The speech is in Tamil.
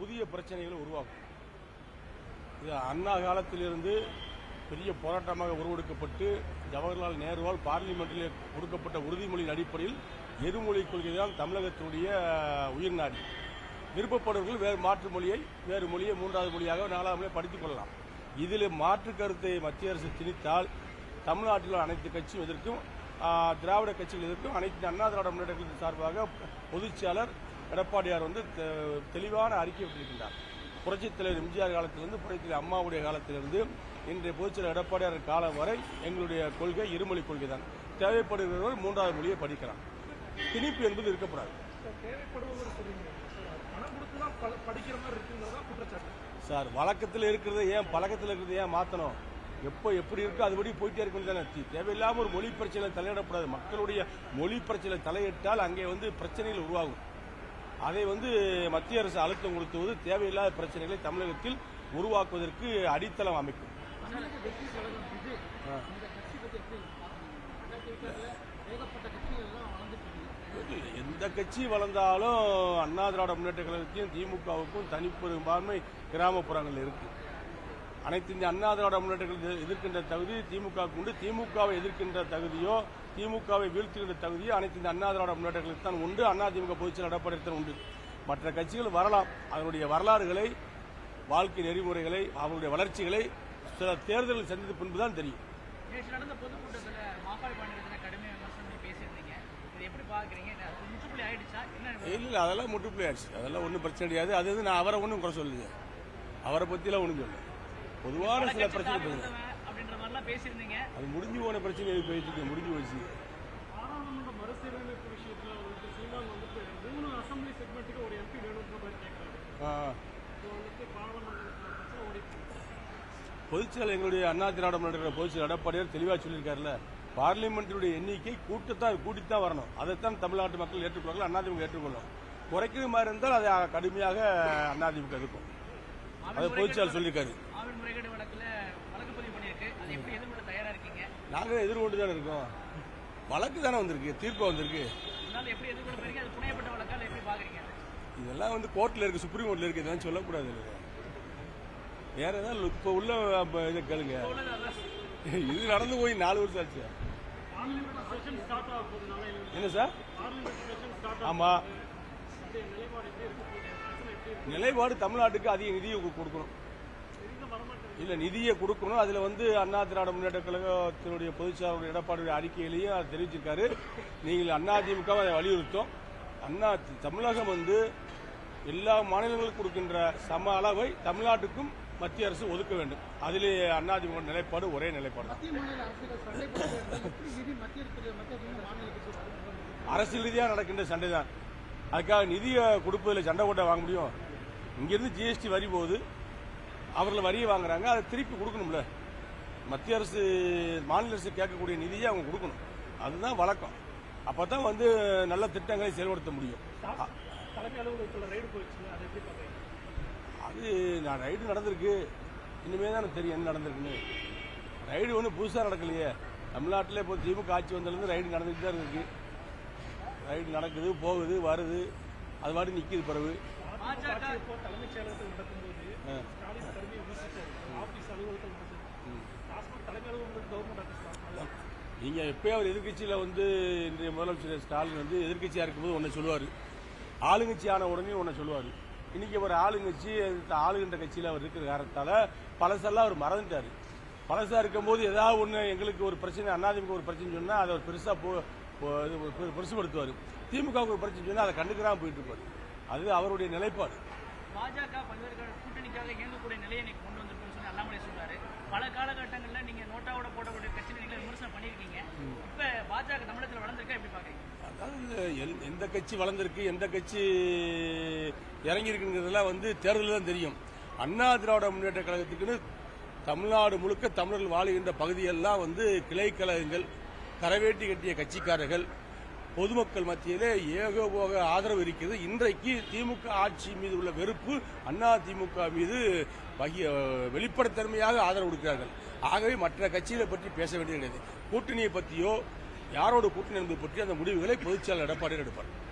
புதிய பிரச்சனைகளை உருவாக்கும் இது அண்ணா காலத்திலிருந்து பெரிய போராட்டமாக உருவெடுக்கப்பட்டு ஜவஹர்லால் நேருவால் பார்லிமெண்டில் கொடுக்கப்பட்ட உறுதிமொழியின் அடிப்படையில் எருமொழி கொள்கைதான் தமிழகத்தினுடைய உயிர்நாடி விருப்பப்படுவர்கள் வேறு மாற்று மொழியை வேறு மொழியை மூன்றாவது மொழியாக நாலாவது மொழியை படித்துக் கொள்ளலாம். இதில் மாற்று கருத்தை மத்திய அரசு திணித்தால் தமிழ்நாட்டில் அனைத்து கட்சியும் எதிர்க்கும் திராவிட கட்சிகள் எதிர்க்கும் அனைத்து அண்ணா திராவிட முன்னேற்ற கழகத்தின் சார்பாக பொதுச்செயலர் எடப்பாடியார் வந்து தெ- தெளிவான அறிக்கை விட்டிருக்கின்றார். புரட்சித் தலைவர் எம்ஜிஆர் காலத்திலிருந்து புரட்சித் தலைவர் அம்மாவுடைய காலத்திலிருந்து இன்றைய பொதுச்செயலர் எடப்பாடியார் காலம் வரை எங்களுடைய கொள்கை இருமொழி கொள்கை தான் தேவைப்படுகிறவர்கள் மூன்றாவது மொழியை படிக்கலாம். திணிப்பு என்பது இருக்கக்கூடாது. சார் வழக்கத்தில் இருக்கிறத ஏன் பழக்கத்தில் இருக்கிறத ஏன் மாற்றணும் எப்போ எப்படி இருக்கோ அதுபடி போயிட்டே இருக்க வேண்டியதான தேவையில்லாம ஒரு மொழி பிரச்சனை தலையிடக்கூடாது. மக்களுடைய மொழி பிரச்சனை தலையிட்டால் அங்கே வந்து பிரச்சனைகள் உருவாகும். அதை வந்து மத்திய அரசு அழுத்தம் கொடுத்துவது தேவையில்லாத பிரச்சனைகளை தமிழகத்தில் உருவாக்குவதற்கு அடித்தளம் அமைக்கும் எந்த கட்சி வளர்ந்தாலும் அண்ணா திராவிட முன்னேற்ற கழகத்தையும் திமுகவுக்கும் தனிப்பெரும்பான்மை கிராமப்புறங்களில் இருக்கு. அனைத்து இந்த அண்ணா திராவிட முன்னேற்ற கழகத்தை எதிர்க்கின்ற தகுதி திமுக உண்டு. திமுகவை எதிர்க்கின்ற தகுதியோ திமுகவை வீழ்த்துகின்ற தகுதியோ அனைத்து இந்திய அண்ணா திராவிட முன்னேற்ற கழகத்தில் தான் உண்டு. அண்ணா திமுக பொதுச்செயலர் எடப்பாடி தான் உண்டு. மற்ற கட்சிகள் வரலாம். அதனுடைய வரலாறுகளை வாழ்க்கை நெறிமுறைகளை அவருடைய வளர்ச்சிகளை சில தேர்தல்கள் சந்தித்த தெரியும். முற்றுப்புள்ளி ஆயிடுச்சா? என்ன இல்ல அதெல்லாம் முற்றுப்புள்ளி ஆயிடுச்சு. அதெல்லாம் ஒன்றும் பிரச்சனை கிடையாது. அது வந்து நான் அவரை ஒன்றும் குறை சொல்லுங்க அவரை பற்றிலாம் ஒன்றும் சொல்ல பொதுவான சில பிரச்சனை மாதிரிலாம் பேசியிருந்தீங்க அது முடிஞ்சு போன பிரச்சனை எதுக்கு பேசிட்டு இருக்கு? முடிஞ்சு போச்சு பாராளுமன்ற மறுசீரமைப்பு விஷயத்துல வந்துட்டு சீமான் வந்துட்டு மூணு அசம்பிளி செக்மெண்ட்டுக்கு ஒரு எம்பி வேணுன்ற மாதிரி கேட்கறாரு ஆ. இப்போ வந்துட்டு பாராளுமன்றத்தில் பிரச்சனை ஓடிட்டு இருக்கு. பொதுச்செயலர் எங்களுடைய அண்ணா திராவிட முன்னேற்ற பொதுச்செயலர் எடப்பாடியார் தெளிவாக சொல்லியிருக்காருல்ல பார்லிமெண்ட்டினுடைய எண்ணிக்கை கூட்டத்தான் கூட்டித்தான் வரணும் அதைத்தான் தமிழ்நாட்டு மக்கள் ஏற்றுக்கொள்வார்கள் அதிமுக ஏற்றுக்கொள்ளும் குறைக்கிற மாதிரி இருந்தால் அதை கடுமையாக அதிமுக இருக்கும் அதை பொதுச்செயலர் சொல்லியிருக்காரு இருக்கீங்க நாங்கள் எதிர்கொண்டு தானே இருக்கோம். வழக்கு தானே வந்திருக்கு தீர்ப்பு வந்திருக்கு. இதெல்லாம் வந்து கோர்ட்ல இருக்கு சுப்ரீம் கோர்ட்ல இருக்கு இதெல்லாம் சொல்லக்கூடாது இல்லையா? வேற ஏதாவது இப்போ உள்ள இதை கேளுங்க. இது நடந்து போய் நாலு வருஷம் ஆச்சு. என்ன சார் ஆமா. நிலைப்பாடு தமிழ்நாட்டுக்கு அதிக நிதியை கொடுக்கணும். இல்ல நிதியை கொடுக்கணும். அதுல வந்து அண்ணா திராவிட முன்னேற்ற கழகத்தினுடைய பொதுச்செயலாளர் எடப்பாடியுடைய அறிக்கையிலையும் அதை தெரிவிச்சிருக்காரு. நீங்கள் அண்ணா அதை வலியுறுத்தும். அண்ணா தமிழகம் வந்து எல்லா மாநிலங்களுக்கும் கொடுக்கின்ற சம அளவை தமிழ்நாட்டுக்கும் மத்திய அரசு ஒதுக்க வேண்டும். அதிலே அண்ணா திமுக நிலைப்பாடு ஒரே நிலைப்பாடு? அரசியல் ரீதியாக நடக்கின்ற சண்டை தான் அதுக்காக நிதியை கொடுப்பதில் சண்டை போட்ட வாங்க முடியும். இங்கிருந்து ஜிஎஸ்டி வரி போகுது. அவர்கள் வரியை வாங்குறாங்க அதை திருப்பி கொடுக்கணும்ல. மத்திய அரசு மாநில அரசு கேட்கக்கூடிய நிதியை அவங்க கொடுக்கணும். அதுதான் வழக்கம். அப்பதான் வந்து நல்ல திட்டங்களை செயல்படுத்த முடியும். அதை நான் ரைடு நடந்திருக்கு. இனிமே தான் தெரியும் என்ன நடந்திருக்குன்னு. ரைடு ஒன்றும் புதுசாக நடக்கலையே. தமிழ்நாட்டில் இப்போ திமுக ஆட்சி வந்ததுலேருந்து ரைடு நடந்துட்டு தான் இருக்கு. ரைடு நடக்குது போகுது வருது. அது பாட்டு நிற்கிது பிறகு. பாஜக தலைமைச் செயலகத்தில் நடக்கும்போது ஆ. ஸ்டாலின் கடுமையை விமர்சிச்சாரு ஆபீஸ் அலுவலகத்தில் நடந்தது. டாஸ்மாக் தலைமை அலுவலகம் கவர்மெண்ட் ஆஃபீஸ் தான் நீங்க எப்பயும் அவர் எதிர்க்கட்சியில வந்து இன்றைய முதலமைச்சர் ஸ்டாலின் வந்து எதிர்க்கட்சியா இருக்கும்போது ஒன்றை சொல்லுவார். ஆளுங்கட்சி ஆன உடனே ஒன்றை சொல்லுவார். இன்னைக்கு அவர் ஆளுங்கட்சி ஆளுகின்ற கட்சியில் அவர் இருக்கிற காரணத்தால பழசெல்லாம் அவர் மறந்துட்டாரு. பழசா இருக்கும்போது ஏதாவது ஒன்று எங்களுக்கு ஒரு பிரச்சனை அண்ணாதிமுக ஒரு பிரச்சனை சொன்னா அதை அவர் பெருசா போ பெருசுபடுத்துவார். திமுக ஒரு பிரச்சனை சொன்னா அதை கண்டுக்கிறாம போயிட்டு இருப்பாரு. அது அவருடைய நிலைப்பாடு. பாஜக பல்வேறு கூட்டணிக்காக இயங்கக்கூடிய நிலையை இன்னைக்கு கொண்டு வந்திருக்குன்னு சொல்லி அண்ணாமலை சொல்றாரு. பல காலகட்டங்களில் நீங்க நோட்டாவோட போடக்கூடிய கட்சியை நீங்க விமர்சனம் பண்ணிருக்கீங்க இப்ப பாஜக தமிழகத்தில் வளர்ந்துருக்கா எப்படி பாக்குறீங்க? அதாவது எந்த கட்சி வளர்ந்திருக்கு எந்த கட்சி இறங்கி இருக்குங்கிறதெல்லாம் வந்து தேர்தலில் தான் தெரியும். அண்ணா திராவிட முன்னேற்ற கழகத்துக்குன்னு தமிழ்நாடு முழுக்க தமிழர்கள் வாழுகின்ற பகுதியெல்லாம் வந்து கிளை கழகங்கள் கரவேட்டி கட்டிய கட்சிக்காரர்கள் பொதுமக்கள் மத்தியிலே ஏகபோக ஆதரவு இருக்கிறது. இன்றைக்கு திமுக ஆட்சி மீது உள்ள வெறுப்பு அண்ணா திமுக மீது வகி- வெளிப்படைத்தன்மையாக ஆதரவு கொடுக்கிறார்கள். ஆகவே மற்ற கட்சிகளை பற்றி பேச வேண்டியது கிடையாது. கூட்டணியை பற்றியோ யாரோட கூட்டணி என்பது பற்றி அந்த முடிவுகளை பொதுச்செயலாளர் எடப்பாடி எடுப்பார்.